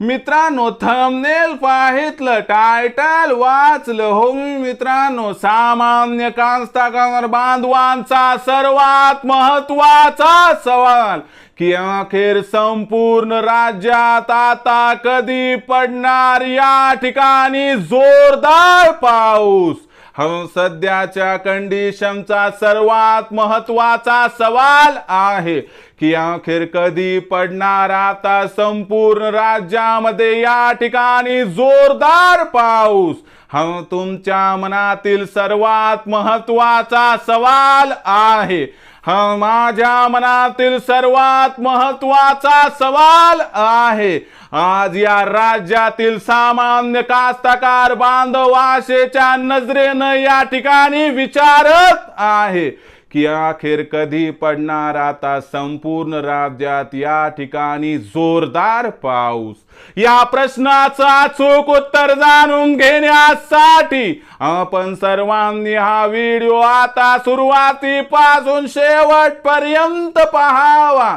मित्रांनो thumbnail पाहितलं title वाचलं. हो मित्रांनो सामान्य कांस्ताकार बांधवांचा सर्वात महत्त्वाचा सवाल. की अखेर संपूर्ण राज्यात आता कधी पडणार या ठिकाणी जोरदार पाऊस? हा सध्याच्या कंडिशनचा सर्वात महत्त्वाचा सवाल आहे. की अखेर कधी पडणार आता संपूर्ण राज्यामध्ये या ठिकाणी जोरदार पाऊस? हा तुमच्या मनातील सर्वात महत्त्वाचा सवाल आहे. हा माझ्या मनातील सर्वात महत्त्वाचा सवाल आहे. आज या राज्यातील सामान्य कास्तकार बांधव आशेच्या नजरेनं या ठिकाणी विचारत आहे. की अखेर कधी पडणार आता संपूर्ण राज्यात या ठिकाणी जोरदार पाऊस? या प्रश्नाचा अचूक उत्तर जाणून घेण्यासाठी आपण सर्वांनी हा व्हिडिओ आता सुरुवातीपासून शेवटपर्यंत पहावा.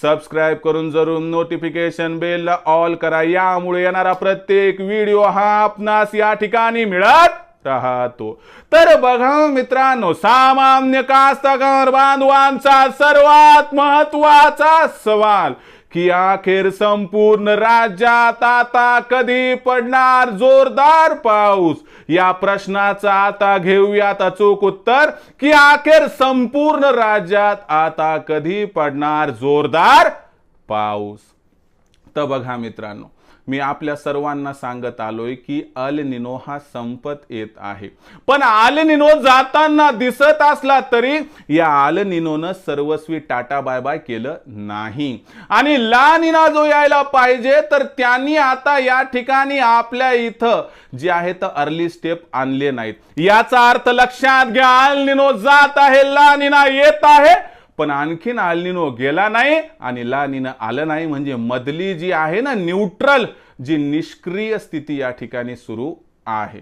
सबस्क्राईब करून जरूर नोटिफिकेशन बेलला ऑल करा. यामुळे येणारा प्रत्येक व्हिडिओ हा आपणास या ठिकाणी मिळत राहतो. तर बघा मित्रांनो सामान्य कास्तकार बांधवांचा सर्वात महत्त्वाचा सवाल की अखेर संपूर्ण राज्यात आता कधी पडणार जोरदार पाऊस? या प्रश्नाचा आता घेऊयात अचूक उत्तर. की अखेर संपूर्ण राज्यात आता कधी पडणार जोरदार पाऊस? तर बघा मित्रांनो मी आपल्या सर्वांना सांगत आलोय की अल निनो हा संपत येत आहे. पण आल निनो जाताना दिसत असला तरी या आल निनोनं सर्वस्वी टाटा बाय बाय केलं नाही. आणि ला निना जो यायला पाहिजे तर त्यांनी आता या ठिकाणी आपल्या इथं जे आहे तर अर्ली स्टेप आणले नाहीत. याचा अर्थ लक्षात घ्या आल निनो जात आहे ला निना येत आहे. पण आणखीन आलनिनो गेला नाही आणि लानिनं आलं नाही. म्हणजे मधली जी आहे ना न्यूट्रल जी निष्क्रिय स्थिती या ठिकाणी सुरू आहे.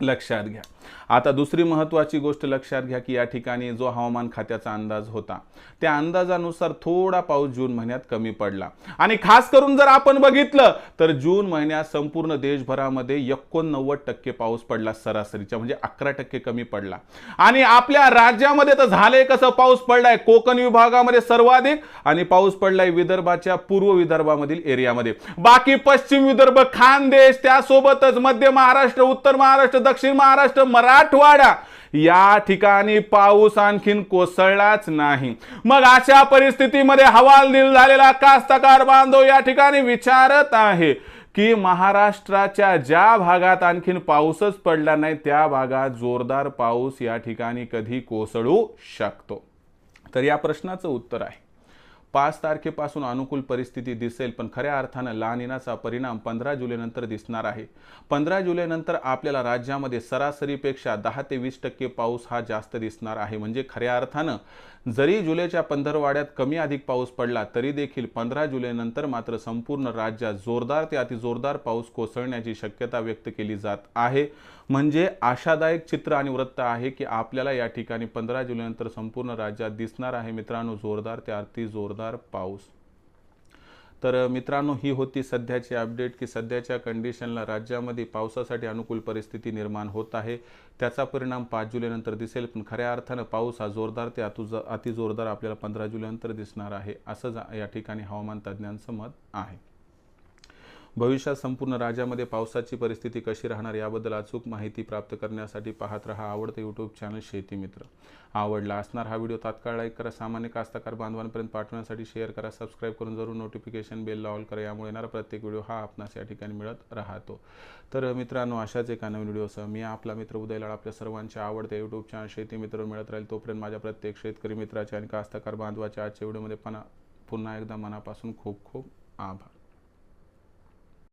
लक्षात घ्या. आता दुसरी महत्वाची गोष्ट लक्षात घ्या की या ठिकाणी जो हवामान खात्याचा अंदाज होता त्या अंदाजानुसार थोडा पाऊस जून महिन्यात कमी पडला. आणि खास करून जर आपण बघितलं तर जून महिन्यात संपूर्ण देशभरामध्ये एकोणनव्वद टक्के पाऊस पडला सरासरीच्या म्हणजे अकरा टक्के कमी पडला. आणि आपल्या राज्यामध्ये तर झालंय कसं पाऊस पडलाय कोकण विभागामध्ये सर्वाधिक आणि पाऊस पडलाय विदर्भाच्या पूर्व विदर्भामधील एरियामध्ये. बाकी पश्चिम विदर्भ खानदेश त्यासोबतच मध्य महाराष्ट्र उत्तर महाराष्ट्र दक्षिण महाराष्ट्र मराठवाडा. या ठिकाणी पाऊस आणखीन कोसळलाच नाही. मग अशा परिस्थितीमध्ये हवालदिल झालेला कास्तकार बांधव या ठिकाणी विचारत आहे की महाराष्ट्राच्या ज्या भागात आणखीन पाऊसच पडला नाही त्या भागात जोरदार पाऊस या ठिकाणी कधी कोसळू शकतो? तर या प्रश्नाचं उत्तर आहे. पाच तारखेपासून अनुकूल परिस्थिती दिसेल पण खऱ्या अर्थानं लानिनाचा परिणाम पंधरा जुलैनंतर दिसणार आहे. पंधरा जुलैनंतर आपल्याला राज्यामध्ये सरासरीपेक्षा दहा ते वीस टक्के पाऊस हा जास्त दिसणार आहे. म्हणजे खऱ्या अर्थानं जरी जुलैच्या पंधरवाड्यात कमी अधिक पाऊस पडला तरी देखील पंधरा जुलैनंतर मात्र संपूर्ण राज्यात जोरदार ते अतिजोरदार पाऊस कोसळण्याची शक्यता व्यक्त केली जात आहे. म्हणजे आशादायक चित्र आणि वृत्त आहे की आपल्याला या ठिकाणी पंधरा जुलैनंतर संपूर्ण राज्यात दिसणार आहे. मित्रांनो जोरदार ते अति जोरदार पाऊस. तर मित्रांनो ही होती सध्याची अपडेट की सध्याच्या कंडिशनला राज्यामध्ये पावसासाठी अनुकूल परिस्थिती निर्माण होत आहे. त्याचा परिणाम पाच जुलैनंतर दिसेल पण खऱ्या अर्थानं पाऊस हा जोरदार ते अतुज अतिजोरदार आपल्याला पंधरा जुलैनंतर दिसणार आहे असं या ठिकाणी हवामान तज्ज्ञांचं मत आहे. भविष्यात संपूर्ण राज्यामध्ये पावसाची परिस्थिती कशी राहणार याबद्दल अचूक माहिती प्राप्त करण्यासाठी पाहत रहा आवडतं यूट्यूब चॅनल शेती मित्र. आवडला असणार हा व्हिडिओ तात्काळ लाईक करा सामान्य कास्तकार बांधवांपर्यंत पाठवण्यासाठी शेअर करा सबस्क्राईब करून जरूर नोटिफिकेशन बेलला ऑल करा यामुळे येणारा प्रत्येक व्हिडिओ हा आपणास या ठिकाणी मिळत राहतो. तर मित्रांनो अशाच एका नवीन व्हिडिओसह मी आपला मित्र उदयलाड आपल्या सर्वांच्या आवडत्या यूट्यूब चॅनल शेती मित्र मिळत राहील. तोपर्यंत माझ्या प्रत्येक शेतकरी मित्राच्या आणि कास्तकार बांधवाच्या आजच्या व्हिडिओमध्ये पण पुन्हा एकदा मनापासून खूप खूप आभार.